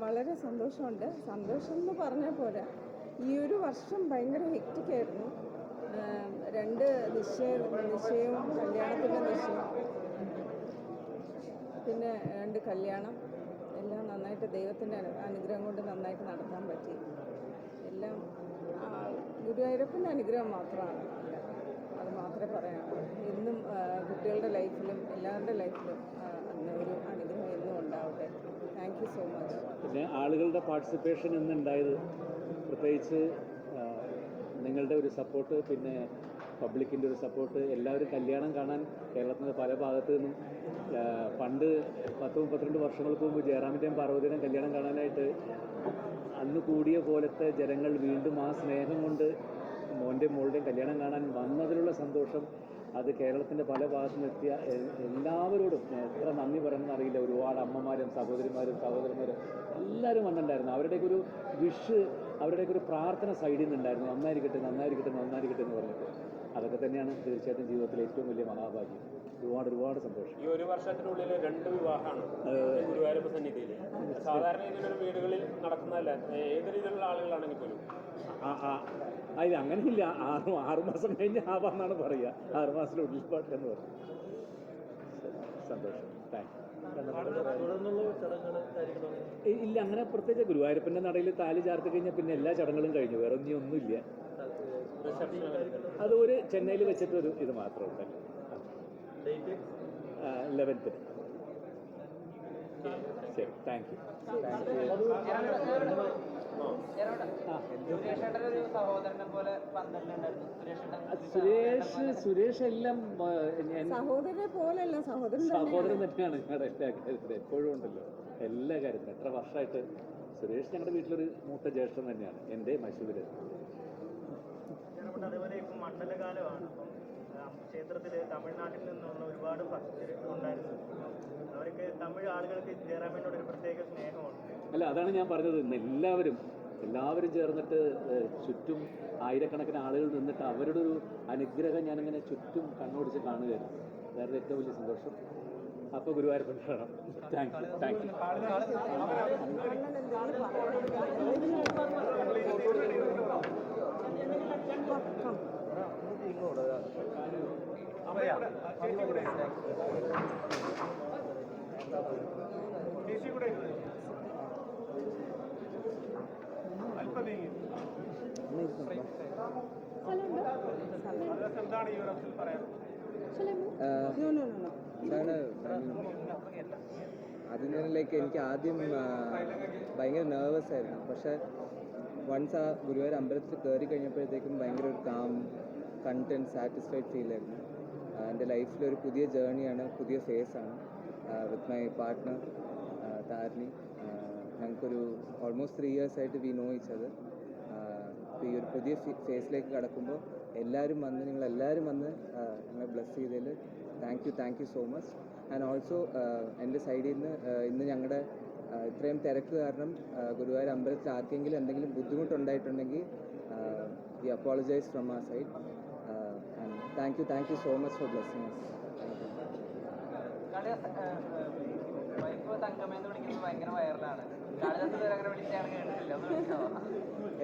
വളരെ സന്തോഷമുണ്ട്. സന്തോഷം എന്ന് പറഞ്ഞാൽ പോരാ. ഈ ഒരു വർഷം ഭയങ്കര ഹെക്റ്റിക്കായിരുന്നു രണ്ട് നിശ്ചയം നിശ്ചയവും കല്യാണത്തിന്റെ നിശ്ചയം. പിന്നെ രണ്ട് കല്യാണം. എല്ലാം നന്നായിട്ട് ദൈവത്തിന്റെ അനുഗ്രഹം കൊണ്ട് നന്നായിട്ട് നടത്താൻ പറ്റി. എല്ലാം ഗുരുവായൂരപ്പന്റെ അനുഗ്രഹം മാത്രമാണ്. അത് മാത്രമേ പറയാനുള്ളൂ. എന്നും കുട്ടികളുടെ ലൈഫിലും എല്ലാവരുടെ ലൈഫിലും ആ, അന്ന് ഒരു അനുഗ്രഹം എന്നും ഉണ്ടാവട്ടെ താങ്ക് യു സോ മച്ച് പിന്നെ ആളുകളുടെ പാർട്ടിസിപ്പേഷൻ ഇന്നുണ്ടായത് പ്രത്യേകിച്ച് നിങ്ങളുടെ ഒരു സപ്പോർട്ട് പിന്നെ പബ്ലിക്കിന്റെ ഒരു സപ്പോർട്ട് എല്ലാവരും കല്യാണം കാണാൻ കേരളത്തിന്റെ പല ഭാഗത്തു നിന്നും പണ്ട് പത്ത് മുപ്പത്തിരണ്ട് വർഷങ്ങൾക്ക് മുമ്പ് ജയറാമിന്റെയും പാർവതിയുടെയും കല്യാണം കാണാനായിട്ട് അന്ന് കൂടിയ പോലത്തെ ജനങ്ങൾ വീണ്ടും ആ സ്നേഹം കൊണ്ട് മോന്റെയും മോളുടെയും കല്യാണം കാണാൻ വന്നതിലുള്ള സന്തോഷം അത് കേരളത്തിന്റെ പല ഭാഗത്തു നിന്നെത്തിയ എ- എല്ലാവരോടും എത്ര നന്ദി പറയണമെന്ന് അറിയില്ല. ഒരുപാട് അമ്മമാരും സഹോദരിമാരും സഹോദരന്മാരും എല്ലാവരും വന്നിട്ടുണ്ടായിരുന്നു. അവരുടെയൊക്കെ ഒരു വിഷ് അവരുടെയൊക്കെ ഒരു പ്രാർത്ഥന സൈഡിൽ നിന്നുണ്ടായിരുന്നു. നന്നായിരിക്കട്ടെ നന്നായിരിക്കട്ടെ നന്നായിരിക്കട്ടെ എന്ന് പറഞ്ഞിട്ട്. അതൊക്കെ തന്നെയാണ് തീർച്ചയായിട്ടും ജീവിതത്തിലെ ഏറ്റവും വലിയ മഹാഭാഗ്യം. ഒരുപാട് ഒരുപാട് സന്തോഷം. ഈ ഒരു വർഷത്തിനുള്ളിൽ രണ്ട് വിവാഹമാണ് ഗുരുവായൂരപ്പ സന്നിധിയിൽ സാധാരണ രീതിയിലുള്ള വീടുകളിൽ നടക്കുന്നതല്ല. ഏത് രീതിയിലുള്ള ആളുകളാണെങ്കിൽ പോലും. ഇത് അങ്ങനെയില്ല. ആറ് ആറ് മാസം കഴിഞ്ഞ് ആവാന്നാണ് പറയുക ആറ് മാസത്തിനുള്ളിൽ പാട്ടില്ലെന്ന് പറയും. സന്തോഷം. താങ്ക് ഇല്ല അങ്ങനെ പ്രത്യേകിച്ച് ഗുരുവായൂരപ്പന്റെ നടയിൽ താലി ചാർത്തി കഴിഞ്ഞാൽ പിന്നെ എല്ലാ ചടങ്ങുകളും കഴിഞ്ഞു. വേറെ ഒന്നും ഒന്നുമില്ല. അത് ഒരു ചെന്നൈയിൽ വെച്ചിട്ടൊരു ഇത് ഇത് മാത്രമുണ്ട് ലെവൻത്തിന് ശരി. താങ്ക് യു സുരേഷ് സുരേഷ് എല്ലാം സഹോദരനെ പോലെയല്ല സഹോദരൻ സഹോദരൻ തന്നെയാണ് ഞങ്ങളുടെ എല്ലാ കാര്യത്തിലും എപ്പോഴും ഉണ്ടല്ലോ. എല്ലാ കാര്യത്തിലും. എത്ര വർഷമായിട്ട് സുരേഷ് ഞങ്ങളുടെ വീട്ടിലൊരു മൂത്ത ജ്യേഷ്ഠൻ തന്നെയാണ്. എന്റെ മൈസൂരിൽ മണ്ഡലകാലമാണ്. അപ്പം ക്ഷേത്രത്തിൽ തമിഴ്നാട്ടിൽ നിന്നുള്ള ഒരുപാട് ഭക്തർ ഉണ്ടായിരുന്നു. അവർക്ക് തമിഴ് ആളുകൾക്ക് ജയറാമിനോട് ഒരു പ്രത്യേക സ്നേഹമുണ്ട്. അല്ല അതാണ് ഞാൻ പറഞ്ഞത്. എല്ലാവരും എല്ലാവരും ചേർന്നിട്ട് ചുറ്റും ആയിരക്കണക്കിന് ആളുകൾ നിന്നിട്ട് അവരുടെ ഒരു അനുഗ്രഹം ഞാനിങ്ങനെ ചുറ്റും കണ്ണോടിച്ച് കാണുകയായിരുന്നു. വേറെ ഏറ്റവും വലിയ സന്തോഷം. അപ്പോൾ ഗുരുവായൂർ കാണാം താങ്ക് യു താങ്ക് യു ചേച്ചി എനിക്ക് ആദ്യം ഭയങ്കര നെർവസ് ആയിരുന്നു. പക്ഷെ വൺസ് ആ ഗുരുവായൂർ അമ്പലത്തിൽ കയറി കഴിഞ്ഞപ്പോഴത്തേക്കും ഭയങ്കര ഒരു കാം കണ്ടന്റ് സാറ്റിസ്ഫൈഡ് ഫീൽ ആയിരുന്നു. എന്റെ ലൈഫിൽ ഒരു പുതിയ ജേണിയാണ് പുതിയ ഫേസാണ് വിത്ത് മൈ പാർട്ട്ണർ താരിണി. ഞങ്ങൾക്കൊരു ഓൾമോസ്റ്റ് ത്രീ ഇയേഴ്സ് ആയിട്ട് വി നോ ഈച്ച് അത് ഈ ഒരു പുതിയ ഫേസിലേക്ക് കടക്കുമ്പോൾ എല്ലാവരും വന്ന് നിങ്ങൾ എല്ലാവരും വന്ന് ഞങ്ങളെ ബ്ലസ് ചെയ്തതിൽ thank you thank you so much and also എന്റെ സൈഡിൽ നിന്ന് ഇന്ന് ഞങ്ങളുടെ ഇത്രയും തിരക്ക് കാരണം ഗുരുവായൂർ അമ്പലത്തിൽ ആർക്കെങ്കിലും എന്തെങ്കിലും ബുദ്ധിമുട്ടുണ്ടായിട്ടുണ്ടെങ്കിൽ വി അപ്പോളജൈസ് ഫ്രം ആ side thank you thank you so much for blessing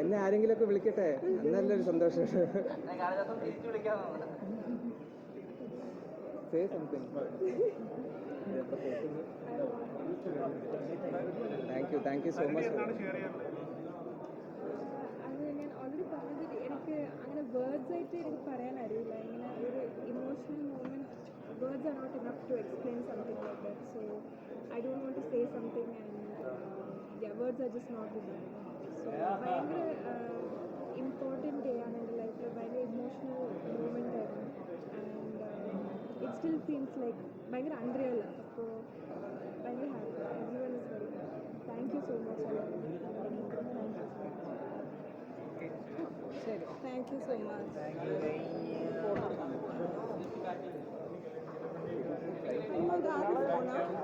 എന്നെ ആരെങ്കിലും ഒക്കെ വിളിക്കട്ടെ? നല്ലൊരു സന്തോഷം. Say something thank you thank you so much എനിക്ക് അങ്ങനെ വേർഡ്സ് ആയിട്ട് എനിക്ക് പറയാൻ അറിയില്ല ഇങ്ങനെ ഒരു emotional moment words are not enough to explain something like that so I don't want to say something and words are just not enough so ഭയങ്കര important day ആണ് എന്റെ ലൈഫിൽ ഭയങ്കര ഇമോഷണൽ മൂമെന്റ് ആയിരുന്നു and it still feels like ഭയങ്കര unreal അപ്പോൾ ഭയങ്കര happy everyone is very happy thank you so much thank you so much ശരി താങ്ക് യു സോ മച്ച് അത് ആദ്യം